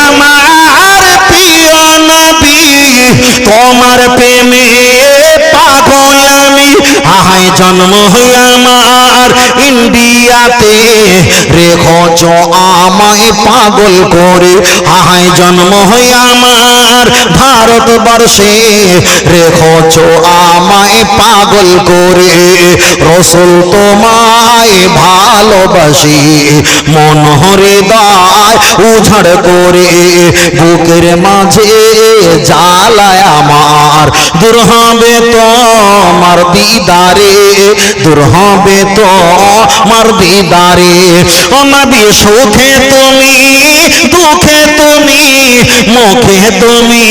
আমার প্রিয় নবী তোমার প্রেমে আহাই জন্ম হই আমার? ইন্ডিয়াতে রেখছ আমায় পাগল করে। আহাই জন্ম হই আমার। ভারতবর্ষে রেখছ আমায় পাগল করে। রসুল তোমায় ভালোবাসি, মন হৃদয় উঝড় করে। বুকের মাঝে জ্বালায় আমার। দূর হবে তো আমার দিদারে। দূর হবে তো আমার দিদারে। ও নবী সুখে তুমি দুঃখে তুমি মুখে তুমি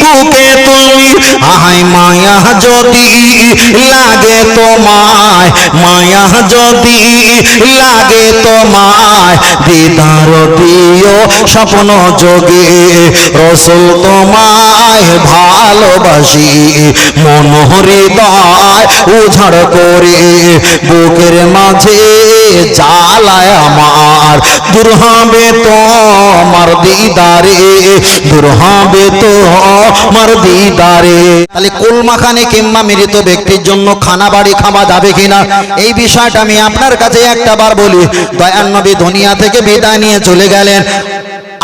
বুকে তুমি। আহাই মায়া যদি লাগে তোমায়, মায়া যদি লাগে তোমায়, দিদার দিও স্বপ্ন যোগে রসুল তোমায় ভালোবাসি। মন হৃদয় উঝড় করে বুকের মাঝে জ্বালায় আমার। দূর হবে তোমার দিদারে, দূর হবে তোমার দিদারে। তাহলে কোলমাখানে কিংবা মৃত ব্যক্তির জন্য খানা বাড়ি খাওয়া যাবে কিনা? এই বিষয়টা আমি আপনার কাছে একটা বার বলি। দয়ান নবী দুনিয়া থেকে বিদায় নিয়ে চলে গেলেন।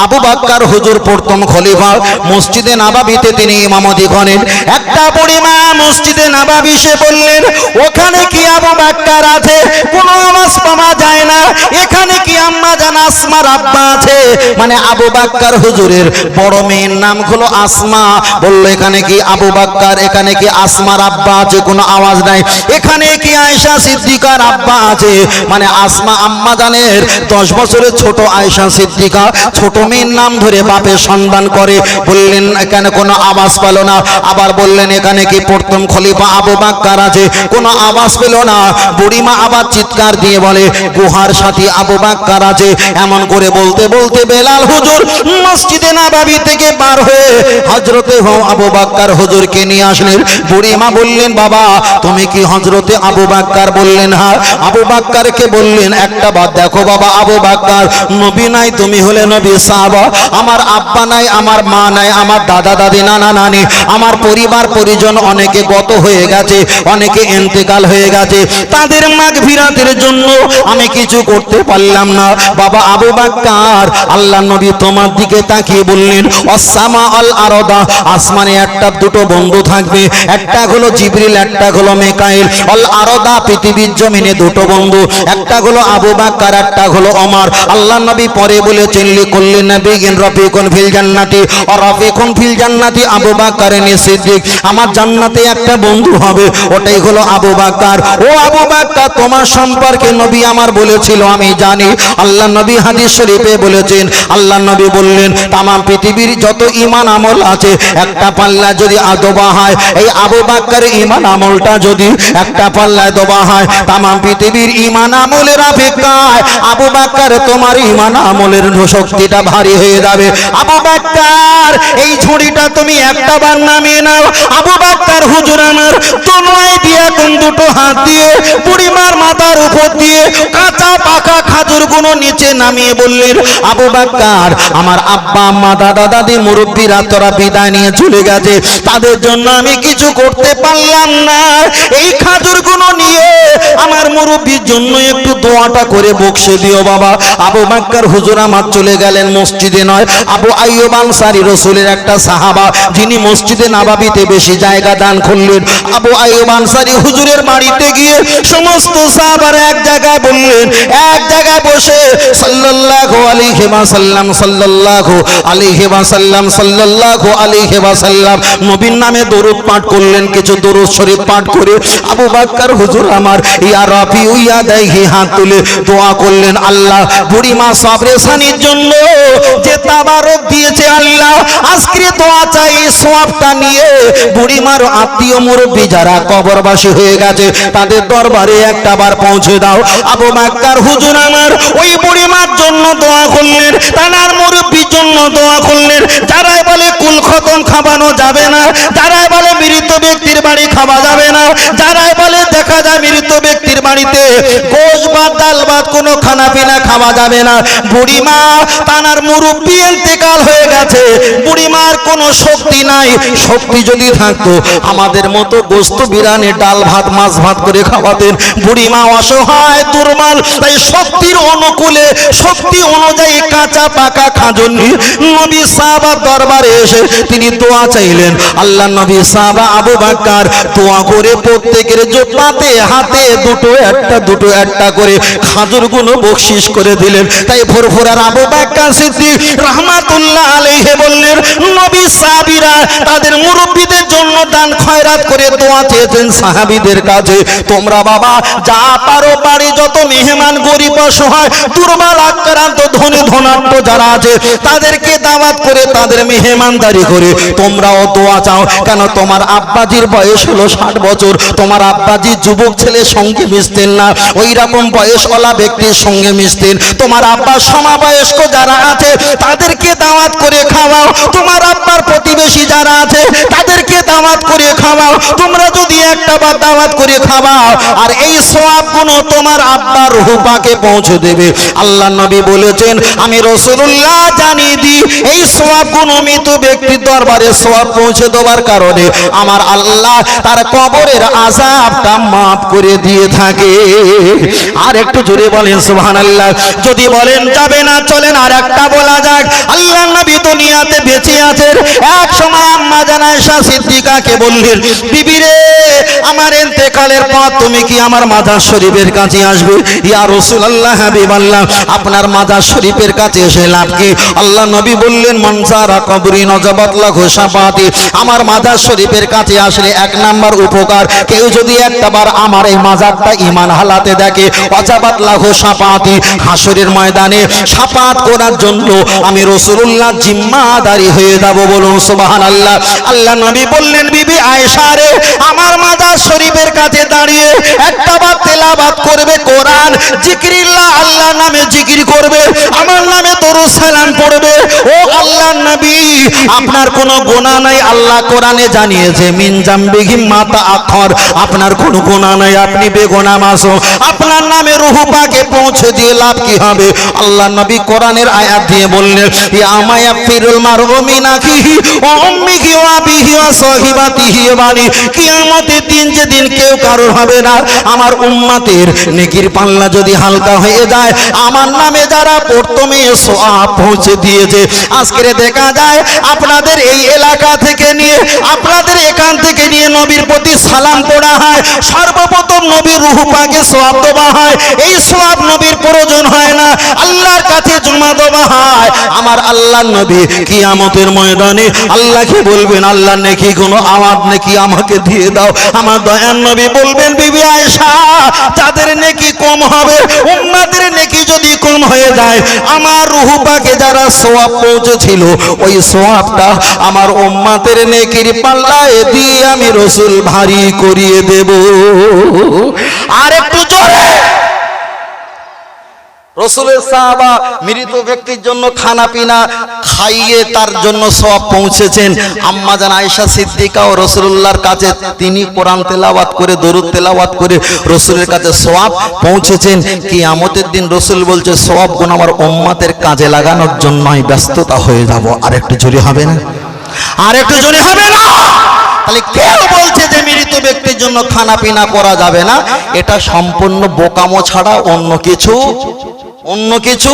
আবু বাক্কার হুজুর প্রথম খলিফা। মসজিদে নাবাবিতে তিনি ইমামতি করেন। একটা পরিমা মসজিদে নাবাবি সে বললেন, ওখানে কি আবু বাক্কার আছে? কোনো আওয়াজ পাওয়া যায় না। এখানে কি আম্মা জান আসমার আব্বা আছে? মানে আবু বাক্কার হুজুরের বড় মেয়ের নাম হলো আসমা। বলল, এখানে কি আবু বাক্কার? এখানে কি আসমার আব্বা আছে? কোনো আওয়াজ নাই। এখানে কি আয়েশা সিদ্দিকার আব্বা আছে? মানে আসমা আম্মা জানের দশ বছরের ছোট আয়েশা সিদ্দিকা, ছোট মেয়ের নাম ধরে বাপের সন্ধান করে। বললেন, এখানে কোনো আওয়াজ পেল না। আবার বললেন, এখানে কি প্রথম খলিফা আবু বাক্কার আছে? কোনো আওয়াজ পেল না। বুড়িমা আবার চিৎকার দিয়ে বলে, গুহার সাথী আবু বাক্কার আছে। এমন করে বলতে বলতে বেলাল হুজুর মসজিদে নাবাবি থেকে বার হয়ে হজরতে হো আবু বাক্কার হুজুরকে নিয়ে আসলেন। বুড়িমা বললেন, বাবা, তুমি কি হজরতে আবু বাক্কার বললেন? হ্যাঁ আবু বাক্কারকে বললেন, একটা বাদ দেখো বাবা, আবু বাক্কার, নবী নাই, তুমি হলে নবী সাহাবা আমার আব্বা নাই, আমার মা নাই, আমার দাদা দাদি নানা নানি, আমার পরিবার পরিজন অনেকে গত হয়ে গেছে, অনেকে এন্তেকাল হয়ে গেছে। তাদের মাঘ ভিরাতের জন্য আমি কিছু করতে পারলাম না। বাবা আবু বাক্কার, আল্লাহ নবী তোমার দিকে তাকিয়ে বললেন অসামা আল আরদা, আসমানে একটা, দুটো বন্ধু থাকবে। একটা হলো জিবরিল, একটা হলো মেকাইল। অল আরদা পৃথিবীর জমিনে দুটো বন্ধু। একটা হলো আবু বাক্কার, একটা হলো অমর আল্লাহ নবী পরে বলেছেন, লিকুল্লি নবীন রফিকুন ফিল জান্নাতি, ও রফিকুন ফিল জান্নাতি আবু বাক্কারেন সিদ্দিক। আমার জান্নাতে একটা বন্ধু হবে, ওটাই হলো আবু বাক্কার। ও আবু বাক্কার, তোমার সম্পর্কে নবী আমার বলেছিল, আমি জানি। আল্লাহ নবী হাদিস শরীফে বলেছেন, আল্লাহ নবী বললেন তাম পৃথিবীর যত ইমান আমল আছে, একটা পাল্লা যদি আদবা হয়, এই আবু বাক্কার ইমান আমলটা যদি একটা পাল্লায় দবা হয় তাম পৃথিবীর ইমান আমলের অপেক্ষায় আবু বাক্কার তোমার ইমান আমলের শক্তিটা ভারী হয়ে যাবে। আবু বাক্কার, এই ঝুড়িটা তুমি একটা বার নামিয়ে নাও। আবু বাক্কার, হুজুর আমার তোমরাই দিয়ে কোন দুটো হাত দিয়ে, বুড়িমার মাথার উপর দিয়ে কাঁচা পাকা খাজুরগুলো নিচে নামিয়ে বললেন, আবু বাক্কার, আমার আব্বা, আম্মা, দাদা, দাদি, মুরব্বীরা তোরা বিদায় নিয়ে চলে গেছে। তাদের জন্য আমি কিছু করতে পারলাম না। এই খাজুরগুলো নিয়ে আমার মুরব্বীর জন্য একটু দোয়াটা করে বকশে দিও বাবা। আবু বাক্কার, হুজুর আমার চলে গেলেন মসজিদে নয়। আবু আইয়ুব আনসারী রসুলের একটা সাহাবা, যিনি মসজিদে নাবাবিতে বেশি জায়গা দান করলেন। আবু আইয়ুব আনসারী হুজুরের বাড়িতে গিয়ে সমস্ত সাহাবার এক জায়গায় বললেন, এক জায়গায় বসে সাল্লাল্লাহু আলাইহি ওয়াসাল্লাম, সাল্লাল্লাহু আলাইহি ওয়াসাল্লাম, সাল্লাল্লাহু আলাইহি ওয়াসাল্লাম নবীর নামে দরুদ পাঠ করলেন, কিছু দরুদ শরীফ পাঠ করে আবু বকর হুজুর আমার, ইয়া রাফি ইয়া দাইহি, হাত তুলে দোয়া করলেন, আল্লাহ বুড়িমা সাবরেসানির জন্য যে তাবারক দিয়েছে আল্লাহ, আজকে দোয়া চাই, সওয়াবটা নিয়ে। বুড়িমার আত্মীয় মুরব্বী যারা কবরবাসী হয়ে গেছে, তাদের দরবারে একটা বার পৌঁছে দাও। আবু বাক্কার হুজুর আমার, ওই বুড়িমার জন্য দোয়া করলেন তানার মুরব্বীর জন্য দোয়া করলেন। যারাই বলে কুল খতম খাবানো যাবে না। যারাই বলে মৃত ব্যক্তির বাড়ি খাওয়া যাবে না, যারাই বলে দেখা যায় মৃত ব্যক্তির বাড়িতে গোশ ভাত ডাল ভাত কোনো খানা পিনা খাওয়া যাবে না। বুড়িমা, তানার মুরব্বী ইন্তেকাল হয়ে গেছে। বুড়িমার কোনো শক্তি নাই। শক্তি যদি থাকতো, আমাদের মতো গোস্ত বিরানি ডাল ভাত, মাছ ভাত করে খাওয়াতেন। বুড়িমা অসহায়, দুর্বল, তাই শক্তির অনুকূলে, শক্তি অনুযায়ী কাঁচা পাকা খাজর নিয়ে নবী সাহাবার দরবারে এসে তিনি দোয়া চাইলেন। আল্লাহ নবী সাহাবা আবু বাক্কার দোয়া করে প্রত্যেকের জোপাতে হাতে দুটো একটা দুটো একটা করে খাজুরগুলো বকশিস করে দিলেন। তাই ভোরভোরার আবু বাক্কার সিদ্দিক রহমাতুল্লাহ আলাইহি বললেন, নবী সাহাবীরা তাদের মুরব্বীদের জন্য দান, খয়রাত করে দোয়া চেয়েছেন সাহাবীদের কাছে। তোমরা বাবা, যা পারো বাড়ি যত মেহমান গরিব অসহায়, দুর্বল, আক্রান্ত, ধনী ধনাত্ম যারা আছে, তাদেরকে দাওয়াত করে তাদের মেহমানদারি করে, তোমরাও দোয়া চাও। কেন? তোমার আব্বাজির বয়স হলো ষাট বছর। তোমার আব্বাজি যুবক ছেলের সঙ্গে মিশতেন না। ওই রকম বয়সওয়ালা ব্যক্তির সঙ্গে মিশতেন। তোমার আব্বার সমাবয়স্ক যারা আছে, তাদেরকে দাওয়াত করে খাওয়াও। তোমার আব্বার প্রতিবেশী যারা আছে, তাদেরকে দাওয়াত করে খাওয়াও। তোমরা যদি একটা বার দাওয়াত করে খাওয়াও, আর এই সোয়াবগুলো তোমার আব্বার রূপাকে পৌঁছে দেবে। আল্লাহ নবী বলেছেন, আমি রসুল্লাহ জানিয়ে দিই, এই সোয়াবগুলো মৃত ব্যক্তির দরবারে সোয়াব পৌঁছে দেওয়ার কারণে আমার আল্লাহ তার কবরের আজাবটা মাফ করে দিয়ে থাকে। আর একটু জোরে বলেন সুবহান আল্লাহ যদি বলেন, যাবে না, চলেন আর একটা বলা যাক। আল্লাহ নবী দুনিয়াতে বেঁচে আছেন। এক সময় আম্মা জানায়শা সিদ্দিকাকে বললেন, বিবি রে, আমার ইন্তেকালের পর তুমি কি আমার মাজার শরীফের কাছে আসবে? ইয়া রাসূলুল্লাহ, হাবিবাল্লাহ, আপনার মাজার শরীফের কাছে এসে লাভ কি? আল্লাহ নবী বললেন মনসারা কবরি নজাবাত লাহু শাফাতি আমার মাজার শরীফের কাছে আসলে এক নাম্বার উপকার। কেউ যদি একটা বার আমার এই মাজারটা ইমান হালাতে দেখে অজাবাত লাহু শাফাতি হাসরের ময়দানে শাফাত করার জন্য আমি রাসূলুল্লাহ জিম্মাদারি হয়ে যাব বলুন সুবহানাল্লাহ। আল্লাহ আল্লাহ নবী বললেন, বিবি আয়েশা রে, আমার মাজার শরীফের কাছে দাঁড়িয়ে একটা বার তেলাবাত করবে কোরআন, জিকিরিল্লাহ আল্লাহ নামে জিকির করবে, আমার নামে দরুদ সালাম পড়বে। ও আল্লাহ নবী। আপনার কোনো গুনাহ নাই, আল্লাহ কোরআনে জানিয়েছে মাতা আখর। আপনার কোনো গুনাহ নাই, আপনি বেগুনাহ মাসো আপনার নামে রূহ পাকে পৌঁছে দিয়ে লাভ কি হবে? নবী কোরআনের আয়াত দিয়ে বললেন, ইয়া মায়া ফিরুল ওয়া আবিহি ওয়া সাহিবাতিহি কিয়ামতের দিন যেদিন কেউ কারোর হবে না, আমার উম্মতের নেকির পাল্লা যদি হালকা হয়ে যায়, আমার নামে যারা প্রথমে সোয়াব পৌঁছে দিয়েছে আজকে দেখা যায়, আপনাদের এই এলাকা থেকে নিয়ে, আপনাদের এখান থেকে নিয়ে নবীর প্রতি সালাম পড়া হয়, সর্বপ্রথম নবীর রুহ পাকে সোয়াব দেওয়া হয়। এই সোয়াব নবীর প্রয়োজন হয় না, আল্লাহর কাছে জমা দেওয়া হয়। আমার আল্লাহ নবী কিয়ামতের ময়দানে আল্লাহকে বলবেন আল্লাহ নেকি কোনো আমার নেকি আমাকে দিয়ে দাও। আমার দয়ান নবী বলবেন, বিবি আয়েশা, যাদের নেকি কম হবে, উম্মাদের নেকি যদি কম হয়ে যায়, আমার রুহু পাকে যারা সোয়াব পৌঁছেছিল ওই সোয়াবটা আমার ওম্মাতের নেকির পাল্লায় দিয়ে আমি রসুল ভারী করিয়ে দেব। আর একটু জোরে! রসুলের সাহাবা মৃত ব্যক্তির জন্য খানা পিনা খাইয়ে তার জন্য সব পৌঁছেছেন। আম্মা জান আয়েশা সিদ্দিকা ও রসুল্লাহর কাছে তিনি কোরআন তেলাওয়াত করে, দরুদ তেলাওয়াত করে রসুলের কাছে সওয়াব পৌঁছেছেন। কি আমতের দিন রসুল বলছে, সওয়াব গুণ আমার উম্মাতের কাজে লাগানোর জন্য আমি ব্যস্ততা হয়ে যাব। আর একটু জোরে হবে না? আর একটু জোরে হবে না? তাহলে কেউ বলছে যে মৃত ব্যক্তির জন্য খানা পিনা করা যাবে না। এটা সম্পূর্ণ বোকামো ছাড়া অন্য কিছু অন্য কিছু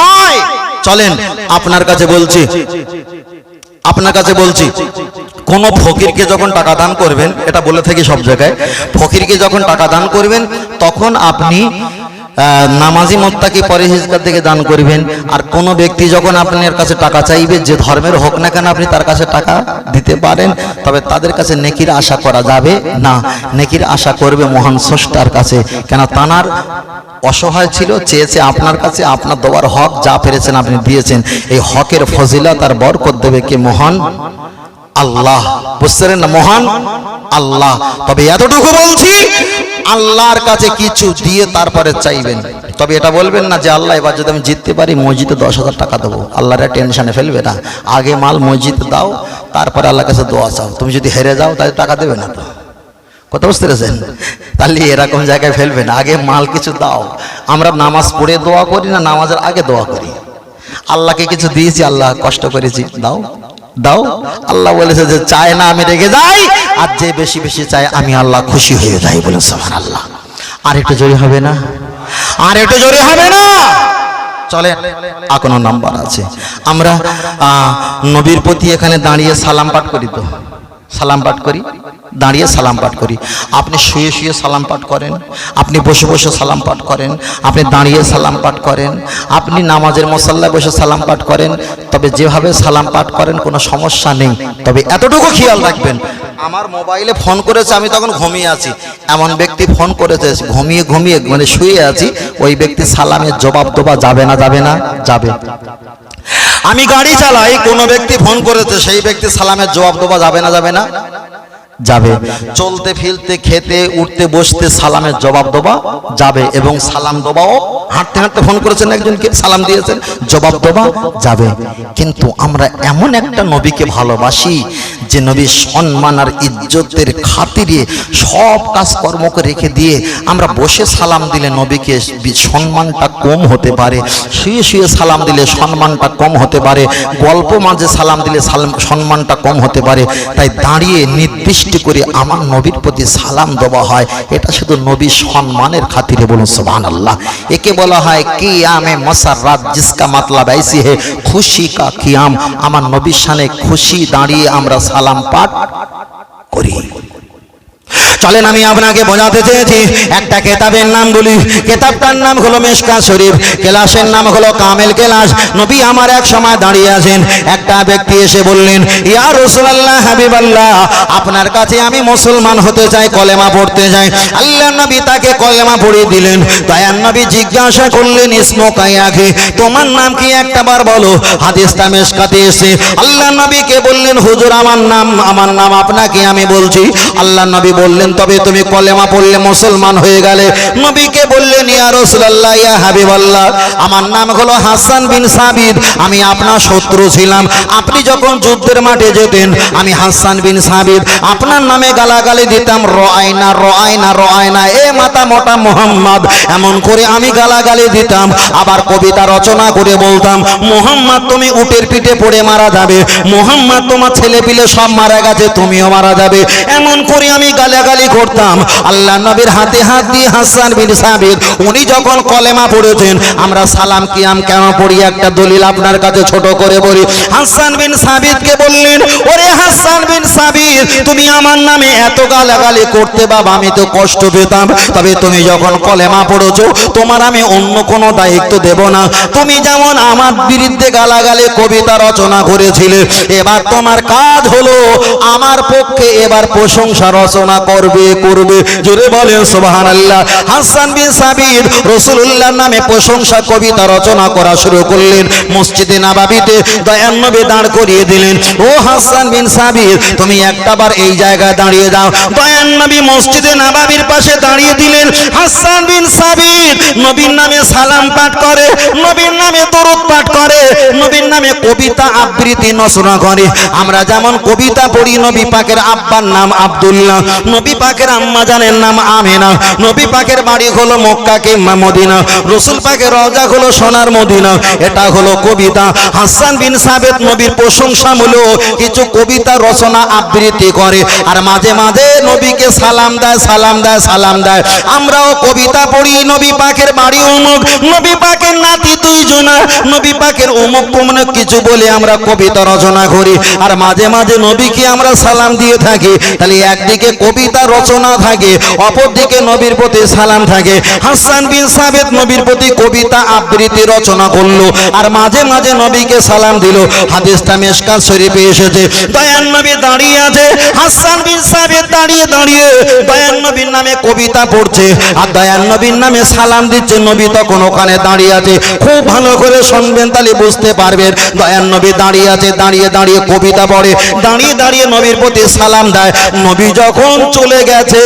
নয়। চলেন, আপনার কাছে বলছি। আপনার কাছে বলছি, কোন ফকিরকে যখন টাকা দান করবেন, এটা বলে থাকি সব জায়গায়, ফকিরকে যখন টাকা দান করবেন, তখন আপনি নামাজি মোত্তাকি পরেহিজগার থেকে দান করবেন। আর কোন ব্যক্তি যখন আপনার কাছে টাকা চাইবে, যে ধর্মের হোক না কেন আপনি তার কাছে টাকা দিতে পারেন, তবে তাদের কাছে নেকির আশা করা যাবে না। নেকির আশা করবে মহান স্রষ্টার কাছে। কেন তানার অসহায় ছিল, চেয়েছে আপনার কাছে আপনার দেওয়ার হক যা পেরেছেন আপনি দিয়েছেন। এই হকের ফজিলা তার বরকত দেবে কে মহান আল্লাহ। বুঝতে না, মহান আল্লাহ। তবে এতটুকু বলছি, আল্লাহর কাছে কিছু দিয়ে তারপরে চাইবেন। তবে এটা বলবেন না যে, আল্লাহ, এবার যদি আমি জিততে পারি, মসজিদে দশ হাজার টাকা দেবো। আল্লাহরা টেনশনে ফেলবে না। আগে মাল মসজিদে দাও, তারপরে আল্লাহর কাছে দোয়া চাও। তুমি যদি হেরে যাও, তাহলে টাকা দেবে না তো। কথা বুঝতে পেরেছেন? তাহলে এরকম জায়গায় ফেলবেন আগে মাল কিছু দাও। আমরা নামাজ পড়ে দোয়া করি না, নামাজের আগে দোয়া করি। আল্লাহকে কিছু দিয়েছি, আল্লাহ কষ্ট করেছি। দাও। দাও। আল্লাহ বলেছে যে চায় না আমি রেগে যাই, আর যে বেশি বেশি চায় আমি আল্লাহ খুশি হয়ে যাই বলে সমান আল্লাহ আর একটু জোরে হবে না? আর একটু জোরে হবে না? চলে এখনও নাম্বার আছে। আমরা নবীর প্রতি এখানে দাঁড়িয়ে সালাম পাঠ করি তো। সালাম পাঠ করি, দাঁড়িয়ে সালাম পাঠ করি। আপনি শুয়ে শুয়ে সালাম পাঠ করেন, আপনি বসে বসে সালাম পাঠ করেন, আপনি দাঁড়িয়ে সালাম পাঠ করেন, আপনি নামাজের মশাল্লায় বসে সালাম পাঠ করেন, তবে যেভাবে সালাম পাঠ করেন কোনো সমস্যা নেই। তবে এতটুকু খেয়াল রাখবেন, আমার মোবাইলে ফোন করেছে, আমি তখন ঘুমিয়ে আছি। এমন ব্যক্তি ফোন করেছে, ঘুমিয়ে ঘুমিয়ে মানে শুয়ে আছি, ওই ব্যক্তি সালামের জবাব দেওয়া যাবে না যাবে না? যাবে। আমি গাড়ি চালাই, কোনো ব্যক্তি ফোন করেছে, সেই ব্যক্তি সালামের জবাব দেওয়া যাবে না যাবে না? যাবে। চলতে ফিরতে, খেতে, উঠতে, বসতে সালামের জবাব দেওয়া যাবে এবং সালাম দেওয়াও, হাঁটতে হাঁটতে ফোন করেছেন একজনকে, সালাম দিয়েছেন, জবাব দেওয়া যাবে। কিন্তু আমরা এমন একটা নবীকে ভালোবাসি যে নবী সম্মান আর ইজ্জতের খাতিরে সব কাজকর্মকে রেখে দিয়ে আমরা বসে সালাম দিলে নবীকে সম্মানটা কম হতে পারে, শুয়ে শুয়ে সালাম দিলে সম্মানটা কম হতে পারে, গল্প মাঝে সালাম দিলে সম্মানটা কম হতে পারে। তাই দাঁড়িয়ে নির্দিষ্ট দৃষ্টি করে আমার নবীর প্রতি সালাম দেওয়া হয়, এটা শুধু নবীর সম্মানের খাতিরে বলুন সোহান আল্লাহ একে বলা হয় কি আমে মসারাত জিসকা মাতলা বাইসি হে, খুশি কা কিয়াম। আমার নবীর সানে খুশি দাঁড়িয়ে আমরা সালাম পাঠ করি। চলেন আমি আপনাকে বোঝাতে চেয়েছি, একটা কেতাবের নাম বলি। কেতাবটার নাম হলো মেশকা শরীফ, কেলাসের নাম হলো কামেল কেলাস। নবী আমার এক সময় দাঁড়িয়ে আছেন, একটা ব্যক্তি এসে বললেন, ইয়া রসুলাল্লাহ হাবিবাল্লাহ, আপনার কাছে আমি মুসলমান হতে চাই, কলেমা পড়তে চাই। আল্লাহ নবী তাকে কলেমা পড়িয়ে দিলেন। দয়ান নবী জিজ্ঞাসা করলেন, ইসমো কায়াকে তোমার নাম কি একটা বার বলো? হাদিসটা মেশকাতে এসে আল্লাহ নবীকে বললেন, হুজুর, আমার নাম আমার নাম আপনাকে আমি বলছি। আল্লাহ নবী বললেন, তবে তুমি কলেমা পড়লে মুসলমান হয়ে গেলে। নবীকে বললেন, ইয়া রাসূলুল্লাহ, ইয়া হাবিবাল্লাহ, আমার নাম হলো হাসান বিন সাবিদ আমি আপনার শত্রু ছিলাম। আপনি যখন যুদ্ধের মাঠে যেতেন, আমি হাসান বিন সাবিদ আপনার নামে গালাগালি দিতাম, রআইনা রআইনা রআইনা, এ মাতা মোটা মোহাম্মদ। এমন করে আমি গালাগালি দিতাম, আবার কবিতা রচনা করে বলতাম, মোহাম্মদ, তুমি উটের পিঠে পড়ে মারা যাবে। মোহাম্মদ, তোমার ছেলে পিলে সব মারা গেছে, তুমিও মারা যাবে। এমন করে আমি গালাগালি করতাম। আল্লাহ নবীর হাতে হাত দিয়ে হাসান বিন সাবির, উনি যখন কলেমা পড়েছেন, আমরা সালাম কিয়াম কেন পড়ি? একটা দলিল আপনার কাছে ছোট করে বলি। হাসান বিন সাবিদকে বললেন, ওরে হাসান বিন সাবির তুমি আমার নামে এত গালাগালি করতে বাবা, আমি তো কষ্ট পেতাম। তবে তুমি যখন কলেমা পড়েছো, তোমার আমি অন্য কোনো দায়িত্ব দেব না। তুমি যেমন আমার বিরুদ্ধে গালাগালি, কবিতা রচনা করেছিলে, এবার তোমার কাজ হলো আমার পক্ষে এবার প্রশংসা রচনা করবে করবে। জোরে বলেন সুবহান আল্লাহ হাসান বিন সাবির রসুল্লাহর নামে প্রশংসা, কবিতা রচনা করা শুরু করলেন। মসজিদে নাবাবিতে দয়ান নবী দাঁড় করিয়ে দিলেন। ও হাসান বিন সাবির তুমি একটা বার এই জায়গায় দাঁড়িয়ে যাও দয়ান নবী মসজিদে নাবাবির পাশে দাঁড়িয়ে দিলেন। হাসান বিন সাবির নবীর নামে সালাম পাঠ করে, নবীর নামে দরুদ পাঠ করে, নবীর নামে কবিতা আবৃত্তি নচনা করে। আমরা যেমন কবিতা পড়ি, নবী পাকের আব্বার নাম আব্দুল্লাহ। নবী পাকের আম্মা জানের নাম আমেনা। নবী পাকের বাড়ি হলো মক্কা কিংবা মদিনা। রসুল পাকের রজা হলো সোনার মদিনা। এটা হলো কবিতা। হাসান বিন সাবেদ নবীর প্রশংসামূলক কিছু কবিতা রচনা আবৃত্তি করে। আর মাঝে মাঝে নবীকে সালাম দেয় সালাম দেয় সালাম দেয়। আমরাও কবিতা পড়ি, নবী পাকের বাড়ি অমুক নবী পাকের নাতি তুই জোনা নবী পাকের অমুক তমুক কিছু বলে আমরা কবিতা রচনা করি। আর মাঝে মাঝে নবীকে আমরা সালাম দিয়ে থাকি। তাহলে একদিকে কবিতা রচনা থাকে, অপরদিকে নবীর প্রতি সালাম থাকে। হাসান বিন সাবেদ নবীর প্রতি কবিতা আবৃত্তি রচনা করল আর মাঝে মাঝে নবীকে সালাম দিল। হাদিসটা মেশকাল শরীফে এসেছে। দয়ান নবী দাঁড়িয়ে আছে। হাসান বিন সাবেদ দাঁড়িয়ে দাঁড়িয়ে দয়ান নবীর নামে কবিতা পড়ছে। আর দয়ান নবীর নামে সালাম দিচ্ছে নবী তখন ওখানে দাঁড়িয়ে আছে। খুব ভালো করে শুনবেন তাহলে বুঝতে পারবেন। দয়ান নবী দাঁড়িয়ে আছে, দাঁড়িয়ে দাঁড়িয়ে কবিতা পড়ে। দাঁড়িয়ে দাঁড়িয়ে নবীর প্রতি সালাম দেয়। নবী যখন চলে গেছে,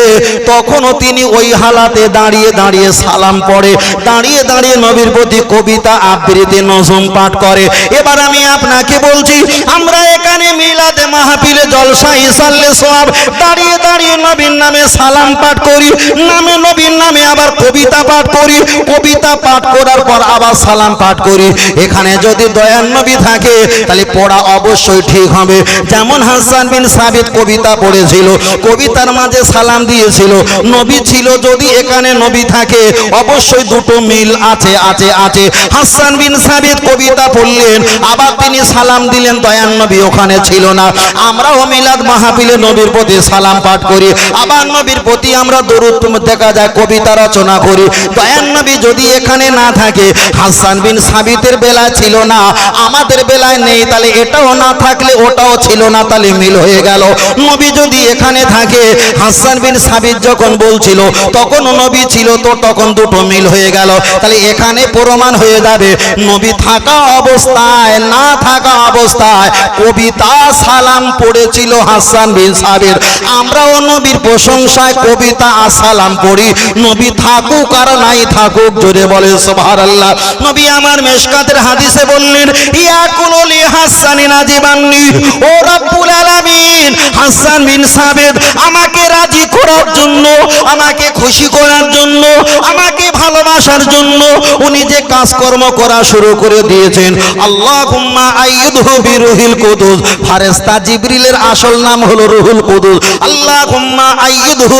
তখনও তিনি ওই হালাতে দাঁড়িয়ে দাঁড়িয়ে সালাম পড়ে। দাঁড়িয়ে দাঁড়িয়ে নবীর প্রতি কবিতা আবৃত্তি, নজম পাঠ করে। এবার আমি আপনাকে বলছি, আমরা এখানে মিলাদে মাহফিলে জলসা ইসাল্লে সোয়াব দাঁড়িয়ে দাঁড়িয়ে নবীর নামে সালাম পাঠ করি, নামে নবীর নামে আবার কবিতা পাঠ করি, কবিতা পাঠ করার পর আবার সালাম পাঠ করি। এখানে যদি দয়ান নবী থাকে, তাহলে পড়া অবশ্যই ঠিক হবে। যেমন হাসান বিন সাবিত কবিতা পড়েছিল, কবিতার মাঝে সালাম দিয়েছিল। নবী ছিল যদি এখানে নবী থাকে, অবশ্যই দুটো মিল আছে আছে আছে। হাসান বিন সাবিত কবিতা পড়লেন, আবার তিনি সালাম দিলেন দয়ান নবী ওখানে ছিল না। আমরাও মিলাদ মাহফিলে নবীর প্রতি সালাম পাঠ করি। আবার নবীর প্রতি আমরা দরুদ দেখা যায়, কবিতা রচনা করি। দয়ান নবী যদি এখানে না থাকে, হাসান বিন সাবিতের বেলায় ছিল না, আমাদের বেলায় নেই, তাহলে এটাও না থাকলে ওটাও ছিল না, তাহলে মিল হয়ে গেল। নবী যদি এখানে থাকে, হাসান বিন সাবিত যখন বলছিল, তখন নবী ছিল তো তখন দুটো মিল হয়ে গেল। তাহলে এখানে প্রমাণ হয়ে যাবে, নবী থাকা অবস্থায়, না থাকা অবস্থায় কবিতা সালাম পড়েছিল হাসান বিন সাবির আমরাও নবীর প্রশংসায় কবিতা আসালাম সালাম পড়ি। নবী থাকুক আর নাই থাকুক, জোরে বলে সোভার আল্লাহ নবী আমার মেশকাতের হাদিসে বললেন, ইয়া কুনলি হাসানি নাজিবান্নি ও রব্বুল আলামিন, হাসান বিন সাবেদ, আমাকে রাজি করার জন্য, আমাকে খুশি করার জন্য, আমাকে ভালোবাসার জন্য উনি যে কাজকর্ম করা শুরু করে দিয়েছেন। আল্লাহুম্মা আইয়ুদহু বিরুহিল কুদুস। ফারেস্তা জিবরিলের আসল নাম হলো রুহুল কুদুস।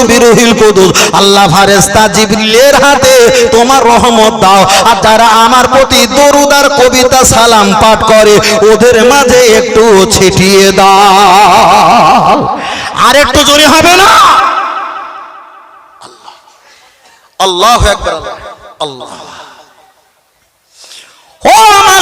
বিরুহিল কুদুস আল্লাহ জিবরিলের হাতে তোমার রহমত দাও। আর যারা আমার প্রতি কবিতা সালাম পাঠ করে, ওদের মাঝে একটু ছিটিয়ে দাও। আর একটু জোরে হবে না? আল্লাহ একবার আল্লাহ। ও আমার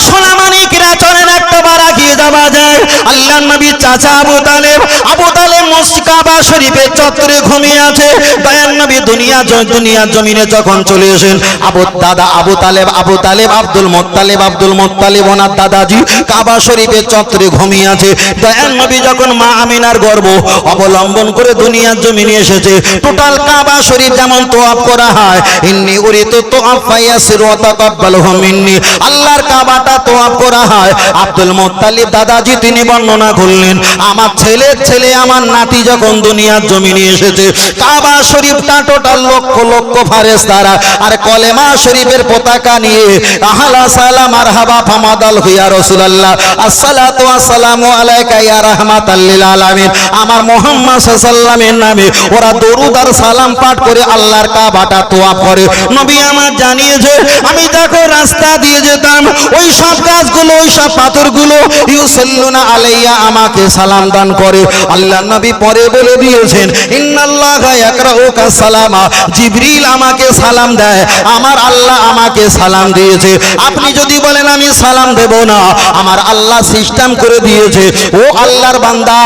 চলেন একটা বার আগিয়ে যাওয়া যায়। আল্লাহ নবী চাচা আবু তালেব আবু তালেব মসজিকাবা শরীফের চত্বরে ঘুমিয়ে আছে। দয়ান নবী দুনিয়া দুনিয়ার জমিনে যখন চলে এসেন আবু দাদা আবু তালেব আবু তালেব, আব্দুল মোত্তালেব আব্দুল মোত্তালেব ওনার দাদাজি কাবা শরীফের চত্বরে ঘুমিয়ে আছে। দয়ান নবী যখন মা আমিনার গর্ব অবলম্বন করে দুনিয়ার জমিনে এসেছে, টোটাল কাবা শরীফ যেমন তোয়াব করা হয়, ইন্নি উরিতু তোয়াব ফাইয়াসির ওয়া তাকাব্বালহু মিন্নি। আল্লাহর কাবাটা তোয়াব করা হয় আব্দুল মোত্তালিব দাদাজি, তিনি বর্ণনা করলেন, আমার ছেলের ছেলে, আমার নাতি যখন দুনিয়ার জমিনে এসেছে, কাবা শরীফটা টোটাল লক্ষ লক্ষ ফারেস্তারা আর কলেমা শরীফের পতাকা নিয়ে আহলা সালাম মারহাবা ফামাদাল হুইয়া রাসূলুল্লাহ, আসসালাতু আসসালামু আলাইকা ইয়া রাহমাতাল লিল আলামিন। আমার মুহাম্মদ সাল্লামের নামে ওরা দরুদ আর সালাম পাঠ করে আল্লাহর কাবাটা তোয়াব করে। নবী আমার জানিয়েছে, আমি যখন রাস্তা দিয়ে যেতাম, ওই সব গাছগুলো, ওই সব পাথরগুলো ইউসাল্লুনা আলাইয়া আমাকে সালাম দান করে। আল্লাহ নবী পরে বলে দিয়েছেন, ইন্নাল্লাহা ইয়াকরাউকা সালামা। জিবরিল আমাকে সালাম দেয়, আমার আল্লাহ আমাকে সালাম দিয়েছে। আপনি যদি বলেন, আমি সালাম দেব না। আমার আল্লাহ সিস্টেম করে দিয়েছে, ও আল্লাহর বান্দা,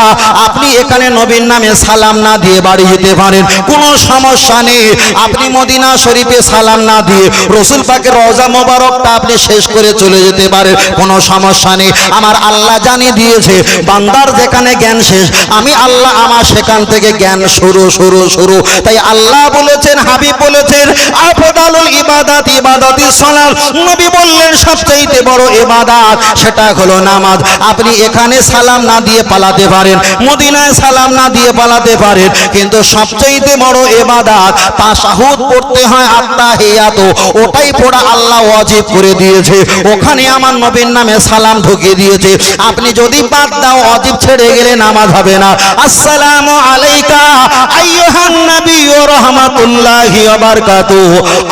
আপনি এখানে নবীর নামে সালাম না দিয়ে বাড়ি যেতে পারেন। কোনো সমস্যা নেই। আপনি মদিনা শরীফে সালাম না দিয়ে রসুল পাকের রজা মোবারকটা আপনি শেষ করে চলে যেতে পারেন। কোনো সমস্যা নেই আমার আল্লাহ জানিয়ে দিয়েছে, বান্দার যেখানে জ্ঞান শেষ, আমি আল্লাহ আমার সেখান থেকে জ্ঞান শুরু শুরু শুরু। তাই আল্লাহ বলেছেন, হাবিব বলেছেন, আফদালুল ইবাদাত ইবাদাতি সালাত। নবী বললেন সবচেয়ে বড় ইবাদাত সেটা হলো নামাজ। আপনি এখানে সালাম না দিয়ে পালাতে পারেন, মদিনায় সালাম না দিয়ে পালাতে পারেন, কিন্তু সবচেয়ে বড় ইবাদাত তাশাহুদ পড়তে হয় আত্তাহিয়াত ওটাই পড়া আল্লাহ ওয়াজিব করে দিয়েছে। ওখানে আমার নবীর নামে সালাম ঢুকিয়ে দিয়েছে। আপনি যদি বাদ দাও, অজিব ছেড়ে গেলে নামাজ হবে না। আসসালামু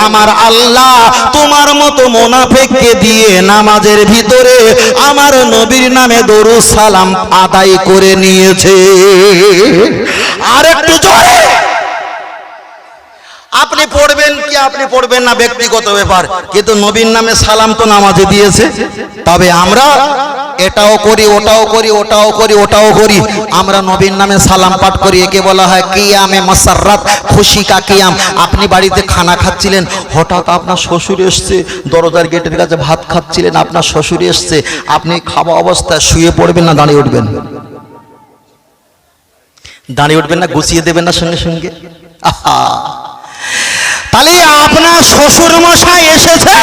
আমার আল্লাহ তোমার মতো মুনাফিককে দিয়ে নামাজের ভিতরে আমার নবীর নামে দরুদ সালাম আদায় করে নিয়েছে। আর একটু আপনি পড়বেন কি আপনি পড়বেন না ব্যক্তিগত ব্যাপার। কিন্তু নবীর নামে সালাম তো নামাজে দিয়েছে। তবে আমরা এটাও করি, ওটাও করি ওটাও করি ওটাও করি। আমরা নবীর নামে সালাম পাঠ করি, একে বলা হয় কিয়ামে মাসাররাত, খুশি কা কিয়াম। আপনি বাড়িতে খানা খাচ্ছিলেন, হঠাৎ আপনার শ্বশুর এসছে, দরজার গেটের কাছে ভাত খাচ্ছিলেন, আপনার শ্বশুর এসছে। আপনি খাওয়া অবস্থায় শুয়ে পড়বেন না, দাঁড়িয়ে উঠবেন? দাঁড়িয়ে উঠবেন না, গুছিয়ে দেবেন না সঙ্গে সঙ্গে? আহা! তাহলে আপনার শ্বশুর মশাই এসেছে।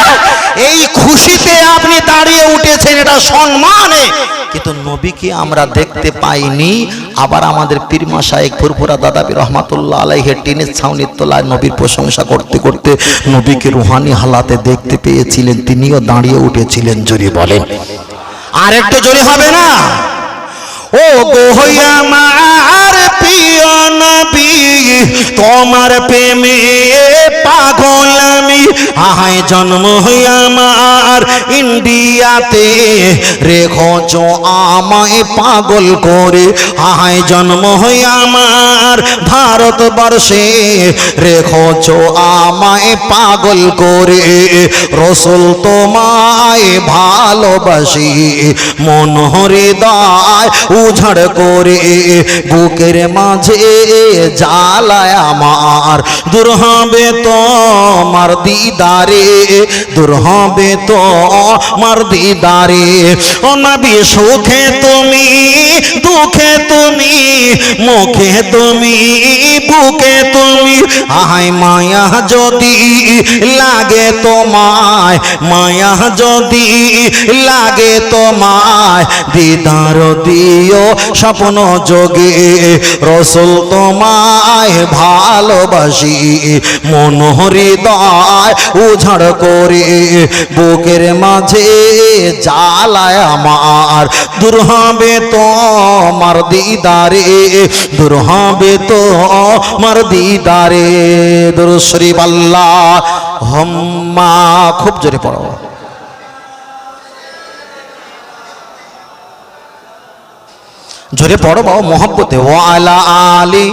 এই খুশিতে আপনি দাঁড়িয়ে উঠেছেন, এটা সম্মানে। কিন্তু নবীকে আমরা দেখতে পাইনি। আবার আমাদের পীর মশাই ফুরফুরা দাদাবি রহমাতুল্লাহ আলাইহের টিনের ছাউনির তলায় নবীর প্রশংসা করতে করতে নবীকে রুহানি হালাতে দেখতে পেয়েছিলেন, তিনিও দাঁড়িয়ে উঠেছিলেন, জোরে বলেন। আর একটু জোরে হবে না? ও গোহইয়া মার প্রিয় নবী তোমার প্রেমে পাগল আমি। আহায় জন্ম হইয়া মার ইন্ডিয়াতে। রেখোছ আমায় পাগল করে। আহায় জন্ম হইয়া আমার ভারতবর্ষে। রেখোছ আমায় পাগল করে। রসুল তোমায় ভালোবাসি। মন হৃদয় উঝাড় করে বুকের মাঝে জ্বালায় আমার। দূর হবে তো মার দিদারে, দূর হবে তো মার দিদারে। ও নবী, সুখে তুমি, দুঃখে তুমি, মুখে তুমি, বুকে তুমি। আহাই মায়া যদি লাগে তোমায়, মায়া যদি লাগে তোমায়, দিদার দিও স্বপ্ন যোগে, রসুল তোমায় ভালোবাসি, মন হৃদয় উঝাড় করে, বুকের মাঝে জ্বালায় আমার, দূর হবে তো মার দিদারে, দূর হবে তো মার দিদারে দূর শরীফ আল্লাহ, হম্মা, খুব জোরে পড়ো। জোরে পড়ো বাবা মোহাম্মতে ও আলা। আলী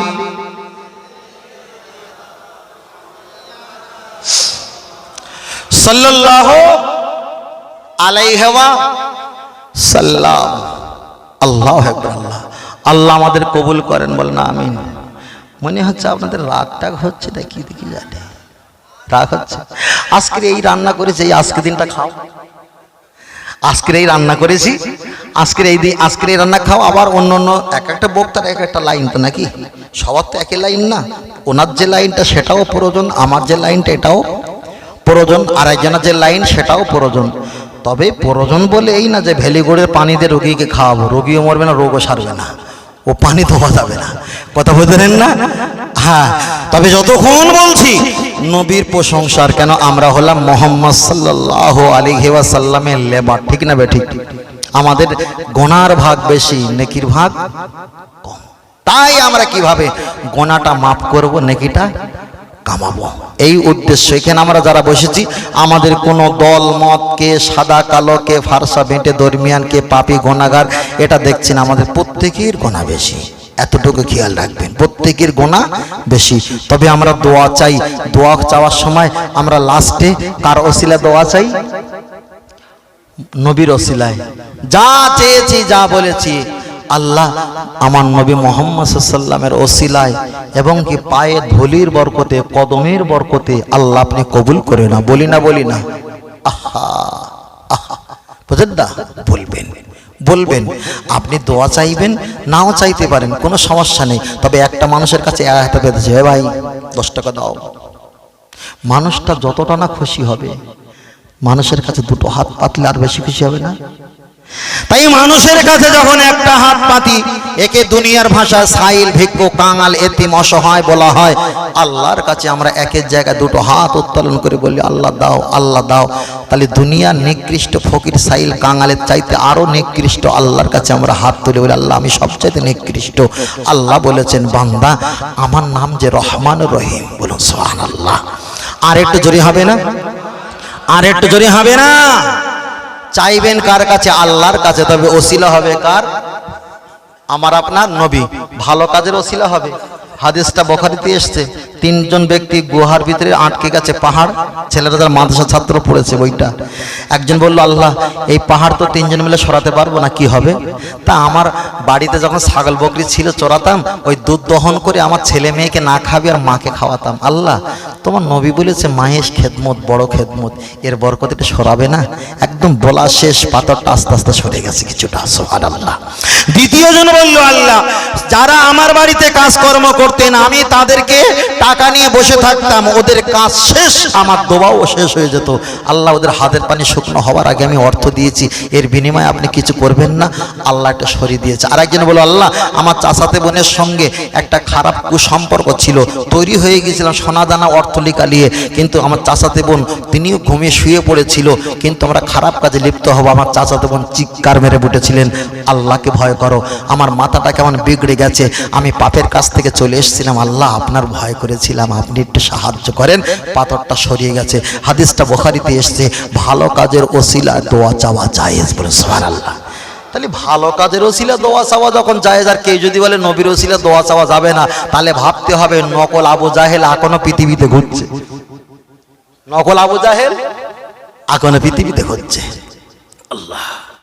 সাল্লাল্লাহু আলাইহি সাল্লাম। আল্লাহ আল্লাহ। আল্লাহ আমাদের কবুল করেন, বলেন আমিন। মনে হচ্ছে আপনাদের রাগ টাগ হচ্ছে কি দেখি জানে রাগ হচ্ছে। আজকের এই রান্না করেছে, এই আজকে দিনটা খাও। আজকের এই রান্না করেছি। আজকের এই দিন আজকের এই রান্না খাও। আবার অন্য অন্য এক একটা বক্তার এক একটা লাইন তো নাকি? সবার তো একই লাইন না। ওনার যে লাইনটা সেটাও প্রয়োজন, আমার যে লাইনটা এটাও প্রয়োজন আর একজনের যে লাইন সেটাও প্রয়োজন। তবে প্রয়োজন বলে এই না যে ভ্যালিগোড়ের পানি দিয়ে রোগীকে খাওয়াবো। রোগীও মরবে না, রোগও সারবে না। ও পানি ধোয়া যাবে না। কথা বলতেন না? হ্যাঁ তবে যতক্ষণ বলছি, নবীর প্রশংসার কেন আমরা হলাম মোহাম্মদ সাল্লাহ আলী সাল্লামের লেবার, ঠিক না বে ঠিক? আমাদের গোনার ভাগ বেশি, নেকির ভাগ কম। তাই আমরা কীভাবে গোনাটা মাফ করব, নেকিটা কামাবো? এই উদ্দেশ্য এখানে আমরা যারা বসেছি, আমাদের কোনো দল, মত, কে সাদা, কালো, কে ফারসা, বেঁটে, দরমিয়ান, কে পাপি, গোনাগার, এটা দেখছি না আমাদের প্রত্যেকের গোনা বেশি। এতটুকু খেয়াল রাখবেন। প্রত্যেকের গোনা বেশি। তবে আমরা দোয়া চাই। দোয়া চাওয়ার সময় আমরা লাস্টে কার ওসিলা দোয়া চাই? নবীর ওসিলায়। যা চেয়েছি, যা বলেছি, আল্লাহ আমার নবী মোহাম্মদ সাল্লামের ওসিলায় এবং কি পায়ে ধুলির বরকতে, কদমের বরকতে আল্লাহ আপনি কবুল করে না বলি না বলি না। আহা আহা বুঝলেন না? বলবেন। বলবেন, আপনি দোয়া চাইবেন, নাও চাইতে পারেন, কোনো সমস্যা নেই। তবে একটা মানুষের কাছে একটা হাতে হ্যাঁ "এ ভাই, দশ টাকা দাও। মানুষটা যতটা না খুশি হবে, মানুষের কাছে দুটো হাত পাতলে আর বেশি খুশি হবে না। তাই মানুষের কাছে যখন একটা হাত পাতি, একে দুনিয়ার ভাষায় সাইল ভিক্ষু, কাঙাল, এতিম, অসহায় বলা হয়, আল্লাহর কাছে আমরা একের জায়গায় দুটো হাত উত্তোলন করে বলি, আল্লাহ দাও আল্লাহ দাও। তাহলে দুনিয়ার নিকৃষ্ট ফকির সাইল কাঙালের চাইতে আরও নিকৃষ্ট আল্লাহর কাছে আমরা হাত তুলে বলি, আল্লাহ, আমি সবচাইতে নিকৃষ্ট। আল্লাহ বলেছেন, বান্দা, আমার নাম যে রহমান রহিম। বলুন সোহান আল্লাহ আর একটু জোরে হবে না? আর একটু জোরে হবে না? চাইবেন কার কাছে? আল্লাহর কাছে। তবে ওসিলা হবে কার? আমার আপনার নবী। ভালো কাজের ওসিলা হবে। হাদিসটা বখারিতে এসছে। তিনজন ব্যক্তি গুহার ভিতরে আটকে গেছে পাহাড়। ছেলেরা যারা মাদ্রাসা ছাত্র পড়েছে বইটা। একজন বলল, আল্লাহ, এই পাহাড় তো তিনজন মিলে সরাতে পারব না, কি হবে? তা আমার বাড়িতে যখন ছাগল বকরি ছিল, চড়াতাম, ওই দুধ দহন করে আমার ছেলে মেয়েকে না খাবি আর মাকে খাওয়াতাম। আল্লাহ, তোমার নবী বলেছে, মাহেশ খেদমত, বড় খেদমত, এর বরকতিটা সরাবে না। একদম বলা শেষ, পাথরটা আস্তে আস্তে সরে গেছে কিছুটা সোহান আল্লাহ দ্বিতীয় জন বলল, আল্লাহ, যারা আমার বাড়িতে কাজকর্ম করতেন, আমি তাদেরকে টাকা নিয়ে বসে থাকতাম, ওদের কাজ শেষ, আমার দোবাও শেষ হয়ে যেত। আল্লাহ ওদের হাতের পানি শুকনো হওয়ার আগে আমি অর্থ দিয়েছি। এর বিনিময়ে আপনি কিছু করবেন না। আল্লাহ একটা সরিয়ে দিয়েছে। আরেকজন বলো আল্লাহ, আমার চাচাতে বোনের সঙ্গে একটা খারাপ কুসম্পর্ক ছিল। তৈরি হয়ে গেছিলাম সোনাদানা অর্থলিকা নিয়ে। কিন্তু আমার চাচাতে বোন, তিনিও ঘুমিয়ে শুয়ে পড়েছিল। কিন্তু আমরা খারাপ কাজে লিপ্ত হব। আমার চাচাতে বোন চিৎকার মেরে উঠেছিলেন আল্লাহকে ভয় করো। আমার মাথাটা কেমন বিগড়ে গেছে। আমি পাপের কাছ থেকে চলে এসেছিলাম। আল্লাহ আপনার ভয় করেছিলাম আপনি একটু সাহায্য করেন, পাথরটা সরিয়ে গেছে। হাদিসটা বোখারিতে এসছে, ভালো কাজের ওসিলা দোয়া চাওয়া জায়েজ বলে সোহান আল্লাহ তাহলে ভালো কাজের ওসিলা দোয়া চাওয়া যখন জায়েজ, আর কেউ যদি বলে নবীর ওসিলা দোয়া চাওয়া যাবে না, তাহলে ভাবতে হবে, নকল আবু জাহেল এখনও পৃথিবীতে ঘুরছে। নকল আবু জাহেল এখনও পৃথিবীতে ঘুরছে। আল্লাহ।